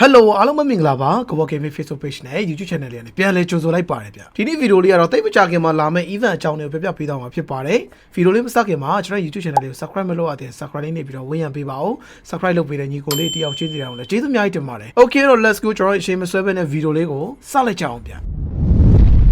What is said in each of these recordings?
ဟယ်လိုအားလုံးပဲမင်္ဂလာပါကဘော့ gaming facebook page နဲ့ youtube channel လေးနဲ့ပြန်လည်ကြိုဆိုလိုက်ပါတယ်ဗျဒီနေ့ဗီဒီယိုလေးကတော့တိတ်မကြခင်မှာလာမယ့် event အကြောင်းတွေကိုပြပြပေးသွားမှာဖြစ်ပါတယ်ဗီဒီယိုလေးမစခင်မှာကျွန်တော် youtube channel လေးကို subscribe မလုပ်ရသေးရင် subscribe လေးနေပြီးတော့ဝင်ရပေးပါဦး subscribe လုပ်ပေးတဲ့ညီကိုလေးတယောက်ချင်းစီတောင်လည်းကျေးဇူးအများကြီးတင်ပါတယ် okay တော့ let's go ကျွန်တော်အချိန်မဆွဲဘဲနဲ့ဗီဒီယိုလေးကိုစလိုက်ကြအောင်ဗျ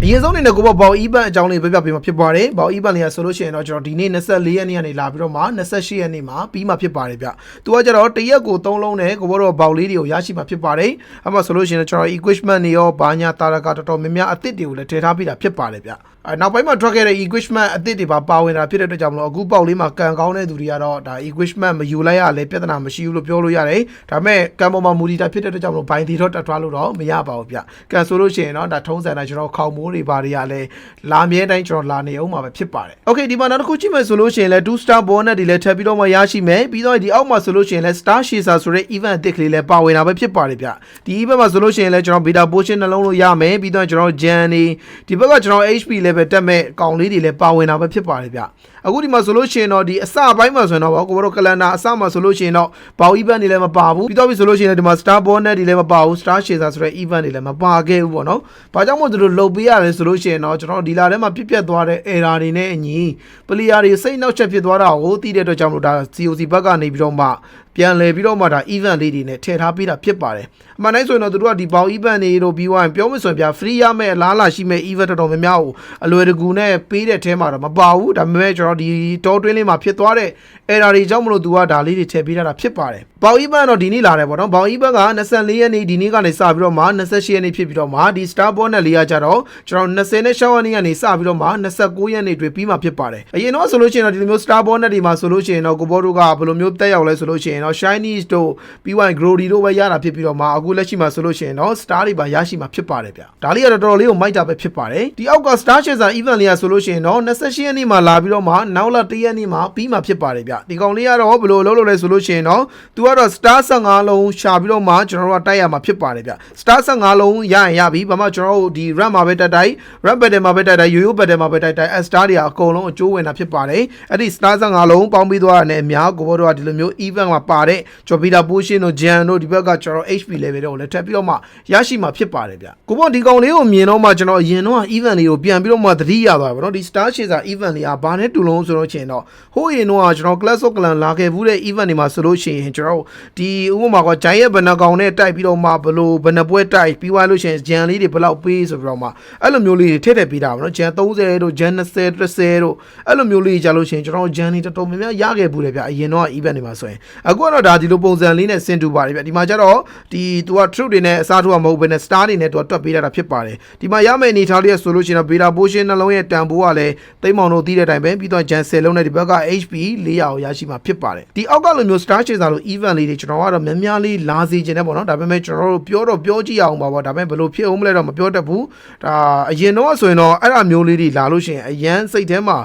အရင်ဆုံးအနေနဲ့ကိုပေါ့ဘောက်အီဘန်အကြောင်းလေးပြပြပေးမှာဖြစ်ပါတယ်ဘောက်အီဘန်လေးကဆိုလို့ရှိရင်တော့ကျွန်တော်ဒီနေ့24ရက်နေ့ကနေလာပြီးတော့မှ28ရက်နေ့မှာပြီးမှဖြစ်ပါတယ်ဗျသူကကျတော့တရက်ကို3လုံးနဲ့ကိုဘောတော့ဘောက်လေးတွေကိုရရှိမှာဖြစ်ပါတယ်အမှဆိုလို့ရှိရင်တော့ကျွန်တော် equipment တွေရောဘာညာတာရကတော်တော်များများအသစ်တွေကိုလည်းထည့်ထားပေးတာဖြစ်ပါတယ်ဗျအဲနောက်ပိုင်းမှာထွက်ခဲ့တဲ့ equipment အသစ်တွေပါပါဝင်တာဖြစ်တဲ့အတွက်ကြောင့်မလို့အခုပေါက်လေးမှာကန်ကောင်းတဲ့သူတွေကတော့ဒါ equipment မယူလိုက်ရလဲပြဿနာမရှိဘူးလို့ပြောလို့ရတယ်ဒါပေမဲ့ကန်ပေါ်မှာမူဒီတာဖြစ်တဲ့အတွက်ကြောင့်မလို့ဘိုင်းတီတော့တက်ထွားလို့တော့မရပါဘူးဗျကန်ဆိုလို့ရှိရင်တော့ဒါထုံးစံတိုင်းကျွန်တော်ခေါင်မိုးတွေဘာတွေကလည်းလာမြဲတိုင်းကျွန်တော်လာနေအောင်မှာပဲဖြစ်ပါတယ်။ Okay ဒီမှာနောက်တစ်ခုကြည့်မယ်ဆိုလို့ရှိရင်လည်း2 star bonus တွေလည်းထပ်ပြီးတော့မှရရှိမယ်ပြီးတော့ဒီအောက်မှာဆိုလို့ရှိရင်လည်း star chaser ဆိုတဲ့ event အသစ်ကလေးလည်းပါဝင်တာပဲဖြစ်ပါတယ်ဗျ။ဒီ event မှာဆိုလို့ရှိရင်လည်းကျွန်တော် beta potion နှလုံးလို့ရမယ်ပြီးတော့ကျွန်တော် gen နေဒီဘက်ကကျွန်တော် HP level တက်မဲ့ကောင်လေးတွေလည်းပါဝင်တာပဲဖြစ်ပါတယ်ဗျ။အခုဒီမှာဆိုလို့ရှိရင်တော့ဒီအစပိုင်းမှာဆိုရင်တော့ကိုဘောတော့ကလန်နာအစမှာဆိုလို့ရှိရင်တော့ဘောက် event တွေလည်းမပါဘူးပြီးတော့ပြီဆိုလို့ရှိရင်ဒီမှာ star bonus တွေလည်းမပါဘူး star chaser ဆိုတဲ့ event တွေလည်းမပါခဲ့ဘူးပေါ့နော်။ဘာကြောင့်မို့သူတို့လုတ်ပေးရတယ်ဆိုလို့ရှိရင်တော့ကျွန်တော်ဒီလာထဲမှာပြစ်ပြတ်သွားတဲ့ error တွေနဲ့အညီ player တွေစိတ်နှောက်ချက်ဖြစ်သွားတာကိုသိတဲ့အတွက်ကြောင့်မလို့ဒါ COC ဘက်ကနေပြီးတော့မှ ပြန်လဲပြီးတော့မှဒါ event လေးတွေနဲ့ထည့်ထားပေးတာဖြစ်ပါတယ်။အမှန်တိုင်းဆိုရင်တော့သူတို့ကဒီပေါင် event တွေတို့ပြီးသွားရင်ပြောမစွန်ပြ free ရမယ့်အလားအလာရှိမဲ့ event တော်တော်များများကိုအလွယ်တကူနဲ့ပေးတဲ့ထဲမှာတော့မပါဘူး။ဒါပေမဲ့ကျွန်တော်ဒီတောတွင်းလေးမှာဖြစ်သွားတဲ့ error တွေကြောင့်မလို့သူကဒါလေးတွေထည့်ပေးထားတာဖြစ်ပါတယ်။ပေါင် event တော့ဒီနေ့လာတယ်ပေါ့နော်။ပေါင် event က24ရက်နေ့ဒီနေ့ကနေစပြီးတော့မှ28ရက်နေ့ဖြစ်ပြီးတော့မှဒီ star bonus လေးကကြတော့ကျွန်တော်26ရက်နေ့ကနေစပြီးတော့မှ29ရက်နေ့တွေပြီးမှဖြစ်ပါတယ်။အရင်တော့ဆိုလို့ရှိရင်တော့ဒီလိုမျိုး star bonus တွေမှာဆိုလို့ရှိရင်တော့ကိုဘောတို့ကဘယ်လိုမျိုးတက်ရောက်လဲဆိုလို့ရှိရင်တော့ shinies တို့ပြီးရင် grody တို့ပဲရတာဖြစ်ပြီးတော့မှအခုလက်ရှိမှာဆိုလို့ရှိရင်တော့ star တွေပါရရှိမှာဖြစ်ပါတယ်ဗျ။ဒါလေးကတော့တော်တော်လေးကိုမိုက်တာပဲဖြစ်ပါတယ်။ဒီအောက်က star chaser event လေးကဆိုလို့ရှိရင်တော့28ရက်နေ့မှာလာပြီးတော့မှနောက်လာ1ရက်နေ့မှာပြီးမှဖြစ်ပါတယ်ဗျ။ဒီကောင်လေးကတော့ဘယ်လိုလုပ်လို့လဲဆိုလို့ရှိရင်တော့သူကတော့ star 15လုံးရှာပြီးတော့မှကျွန်တော်တို့ကတိုက်ရမှာဖြစ်ပါတယ်ဗျ။ star 15လုံးရရင်ရပြီဘာမှကျွန်တော်တို့ဒီ RAM မှာပဲတက်တိုက် RAM battle မှာပဲတက်တိုက် yo-yo battle မှာပဲတိုက်တိုက် star တွေအကုန်လုံးအကျိုးဝင်တာဖြစ်ပါတယ်။အဲ့ဒီ star 15လုံးပေါင်းပြီးသွားတာနဲ့အများကိုဘောတို့ကဒီလိုမျိုး event မှာပါတဲ့ကျော်ပီတာပိုးရှင်းတို့ Jan တို့ဒီဘက်ကကျွန်တော် HP level တွေကိုလည်းထပ်ပြီးတော့မှရရှိမှာဖြစ်ပါတယ်ဗျ။ကိုဘောဒီကောင်လေးကိုမြင်တော့မှကျွန်တော်အရင်တော့ event လေးကိုပြန်ပြီးတော့မှသတိရသွားပါတော့ဒီ star chaser event လေးကဘာနဲ့တူလုံးဆိုတော့ချင်တော့ဟိုးရင်တော့ကျွန်တော် class of clan လာခဲ့ဘူးတဲ့ event တွေမှာဆိုလို့ရှိရင်ကျွန်တော်ဒီဥပမာကဂျိုင်းရဲ့ဘဏ္ဍကောင်နဲ့တိုက်ပြီးတော့မှဘလို့ဘဏ္ဍပွဲတိုက်ပြီးသွားလို့ရှိရင် Jan လေးတွေဘယ်လောက်ပေးဆိုပြီးတော့မှအဲ့လိုမျိုးလေးတွေထည့်ထည့်ပေးတာပါနော် Jan 30တို့ Jan 20 30တို့အဲ့လိုမျိုးလေးကြာလို့ရှိရင်ကျွန်တော် Jan တွေတော်တော်များများရခဲ့ဘူးတယ်ဗျအရင်တော့ event တွေမှာဆိုရင်အခုကတော့ဒါဒီလိုပုံစံလေးနဲ့ဆင်တူပါတယ်ဗျဒီမှာကျတော့ဒီ तू က truth တွေနဲ့အစားထိုးတာမဟုတ်ဘဲနဲ့ star တွေနဲ့ तू ကတွက်ပေးတာဖြစ်ပါတယ်ဒီမှာရမယ့်အနေထားလေးရဆိုလို့ရှိရင်တော့ beta potion နှလုံးရဲ့တန်ဖိုးကလည်းတိမ်မောင်တို့သိတဲ့အတိုင်းပဲပြီးတော့ Jan 10လုံးနဲ့ဒီဘက်က HP 400ကိုရရှိမှာဖြစ်ပါတယ်ဒီအောက်ကလိုမျိုး star chaser လို့ event လေးတွေကျွန်တော်ကတော့များများလေးလာစီခြင်းနဲ့ပေါ့နော်ဒါပေမဲ့ကျွန်တော်တို့ပြောတော့ပြောကြည့်အောင်ပါပေါ့ဒါပေမဲ့ဘယ်လိုဖြစ်အောင်မလဲတော့မပြောတတ်ဘူးဒါအရင်တော့ဆိုရင်တော့အဲ့အမျိုးလေးတွေလာလို့ရှိရင်အရန်စိတ်ထဲမှာ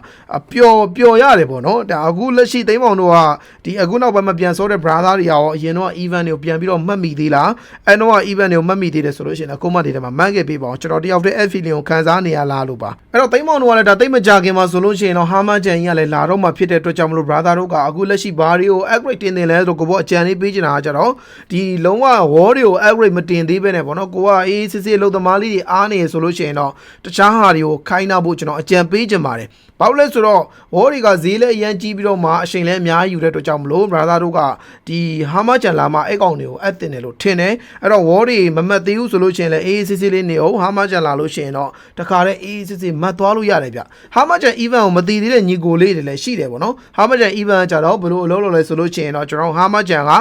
ပျော်ပျော်ရတယ်ပေါ့နော်ဒါအခုလက်ရှိသိမ်းမောင်တို့ကဒီအခုနောက်ပိုင်းမှာပြန်စောတဲ့ brother တွေရောအရင်တော့ event တွေကိုပြန်ပြီးတော့မှတ်မိသေးလားအဲ့တော့ event တွေကိုမှတ်မိသေးတယ်ဆိုလို့ရှိရင် comment တွေထဲမှာမှန်းခဲ့ပေးပါအောင်ကျွန်တော်တယောက်တည်း F feeling ကိုခံစားနေရလားလို့ပါအဲ့တော့သိမ်းမောင်တို့ကလည်းဒါသိမကြခင်မှာဆိုလို့ရှိရင်တော့ဟာမချန်ကြီးကလည်းလာတော့မှဖြစ်တဲ့အတွက်ကြောင့်မလို့ brother တို့ကအခုလက်ရှိဘာတွေကို upgrade တင်တင်လဲဆိုတော့ကိုဘောအကြံလေးပေးချင်တာကကြတော့ဒီလုံးဝ wall တွေကို upgrade မတင်သေးပဲနဲ့ပေါ့နော်ကိုကအေးစစ်စစ်အလုပ်သမားလေးတွေအားနေဆိုလို့ရှိရင်တော့တခြားဟာတွေကိုခိုင်းနာဖို့ကျွန်တော်အကြံပေးချင်ပါတယ်ဘာလို့လဲဆိုတော့ wall တွေကဈေးလည်းအရန်ကြီးပြီးတော့မှအချိန်လည်းအများကြီးယူတဲ့အတွက်ကြောင့်မလို့ brother တို့ကဒီဟာမချန်လာမှအဲ့ကောင်တွေကိုအပ်တင်တယ်လို့ထင်တယ်အဲ့တော့ wall တွေမမတ်သေးဘူးဆိုလို့ရှိရင်လည်းအေးစစ်စစ်လေးနေအောင်ဟာမချန်လာလို့ရှိရင်တော့တခါတည်းအေးစစ်စစ်မတ်သွားလို့ရတယ်ဗျဟာမချန် event ကိုမတည်သေးတဲ့ညီကိုလေးတွေလည်းရှိတယ်ပေါ့နော်ဟာမချန် event ကြတော့ဘယ်လိုအလုပ်လုပ်လဲဆိုလို့ရှိရင်တော့ကျွန်တော်ဟာမချန်က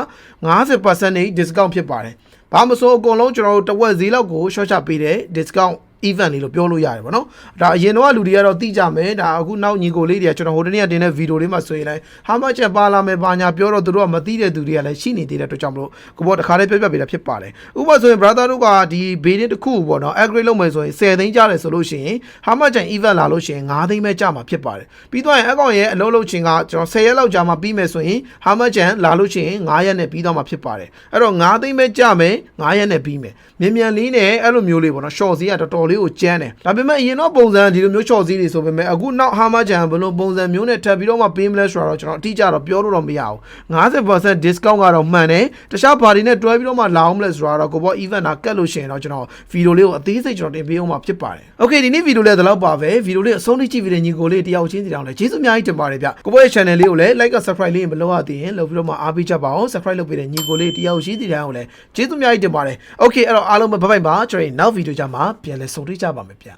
50% discount ဖြစ်ပါတယ်ဘာမဆိုအကုန်လုံးကျွန်တော်တို့တဝက်ဈေးလောက်ကို short ချပေးတယ် discount event လေးလို့ပြောလို့ရတယ်ဗောနော်ဒါအရင်တော့လူတွေကတော့သိကြမယ်ဒါအခုနောက်ညီကိုလေးတွေကကျွန်တော်ဟိုတနေ့ကတင်တဲ့ဗီဒီယိုလေးမှာဆိုရင်လည်းဟာမချက်ပါလာမယ်ဘာညာပြောတော့သူတို့ကမသိတဲ့သူတွေကလည်းရှိနေသေးတဲ့အတွက်ကြောင့်မလို့ကိုဘောတခါလေးပြပြပေးတာဖြစ်ပါတယ်ဥပမာဆိုရင် brother တို့ကဒီဘေးတင်းတစ်ခုပေါ့နော် upgrade လုပ်မယ်ဆိုရင်10သိန်းကျတယ်ဆိုလို့ရှိရင်ဟာမချက် event လာလို့ရှိရင်9သိန်းပဲကျမှာဖြစ်ပါတယ်ပြီးတော့ရင်အကောင်ရဲ့အလုံးလုံးချင်းကကျွန်တော်10ရက်လောက်ကြာမှပြီးမယ်ဆိုရင်ဟာမချက်လာလို့ရှိရင်9ရက်နဲ့ပြီးတော့မှဖြစ်ပါတယ်အဲ့တော့9သိန်းပဲကျမယ်9ရက်နဲ့ပြီးမယ်မြန်မြန်လေးနဲ့အဲ့လိုမျိုးလေးပေါ့နော် short ဈေးကတော်တော်တော်လေးကိုကျန်းတယ်ဒါပေမဲ့အရင်တော့ပုံစံဒီလိုမျိုး short စည်းတွေဆိုပေမဲ့အခုနောက်ဟာမဂျန်ဘယ်လိုပုံစံမျိုးနဲ့ထပ်ပြီးတော့မှပေးမလဲဆိုတော့ကျွန်တော်အတိအကျတော့ပြောလို့တော့မရဘူး50% discount ကတော့မှန်တယ်တခြားဘာတွေနဲ့တွဲပြီးတော့မှလာအောင်မလဲဆိုတော့ကိုဘော event နာကတ်လို့ရှိရင်တော့ကျွန်တော်ဗီဒီယိုလေးကိုအသေးစိတ်ကျွန်တော်တင်ပေးအောင်မှာဖြစ်ပါတယ် Okay ဒီနေ့ဗီဒီယိုလေးတော့ပါပဲဗီဒီယိုလေးအဆုံးထိကြည့်ပြီးတဲ့ညီကိုလေးတယောက်ချင်းစီတောင်လဲကျေးဇူးအများကြီးတင်ပါတယ်ဗျကိုဘောရဲ့ channel လေးကိုလည်း like က subscribe လေးမလုပ်ရသေးရင်လုပ်ပြီးတော့မှအားပေးချက်ပါအောင် subscribe လုပ်ပေးတဲ့ညီကိုလေးတယောက်ရှိသေးတယ်အောင်လဲကျေးဇူးအများကြီးတင်ပါတယ် Okay အဲ့တော့အားလုံးပဲဘိုင်ဘိုင်ပါကျွန်တော်နောက်ဗီဒီယိုကြမှာပြန်လဲဆုံတွေ့ကြပါမယ်ဗျ